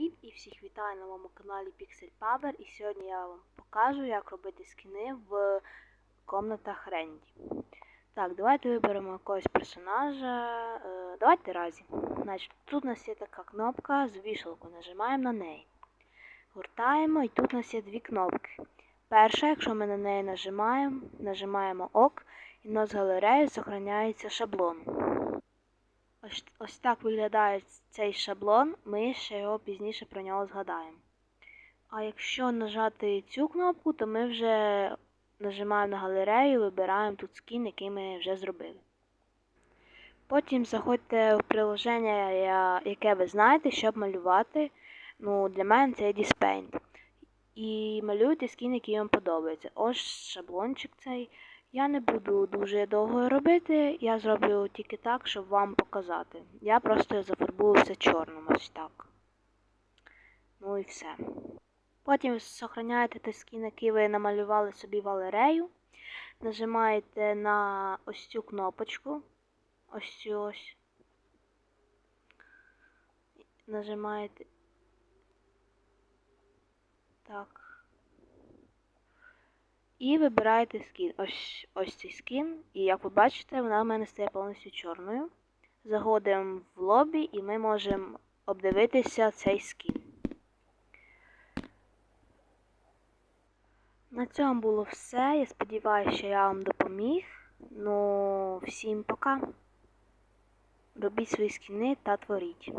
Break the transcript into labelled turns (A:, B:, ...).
A: Привіт і всіх вітаю на моєму каналі Pixel Power. І сьогодні я вам покажу, як робити скіни в комнатах Ренді. Так, давайте виберемо якогось персонажа. Е, давайте разі. Значить, тут у нас є така кнопка з вішалкою, нажимаємо на неї. Гуртаємо і тут у нас є дві кнопки. Перша, якщо ми на неї нажимаємо, нажимаємо ОК, і в нас з галереї зберігається шаблон. Ось, ось так виглядає цей шаблон, ми ще його пізніше про нього згадаємо. А якщо нажати цю кнопку, то ми вже нажимаємо на галерею, вибираємо тут скін, який ми вже зробили. Потім заходьте в приложення, яке ви знаєте, щоб малювати. Ну, для мене це Dispaint. І малюйте скін, який вам подобається. Ось шаблончик цей. Я не буду дуже довго робити, я зроблю тільки так, щоб вам показати. Я просто зафарбую все чорним ось так. Ну і все. Потім сохраняєте той скін, який ви намалювали собі в галерею. Нажимаєте на ось цю кнопочку. Ось цю ось. Нажимаєте. Так. І вибираєте скін. Ось ось цей скін. І як ви бачите, вона в мене стає повністю чорною. Заходимо в лобі і ми можемо обдивитися цей скін. На цьому було все. Я сподіваюся, що я вам допоміг. Ну, всім пока. Робіть свої скіни та творіть.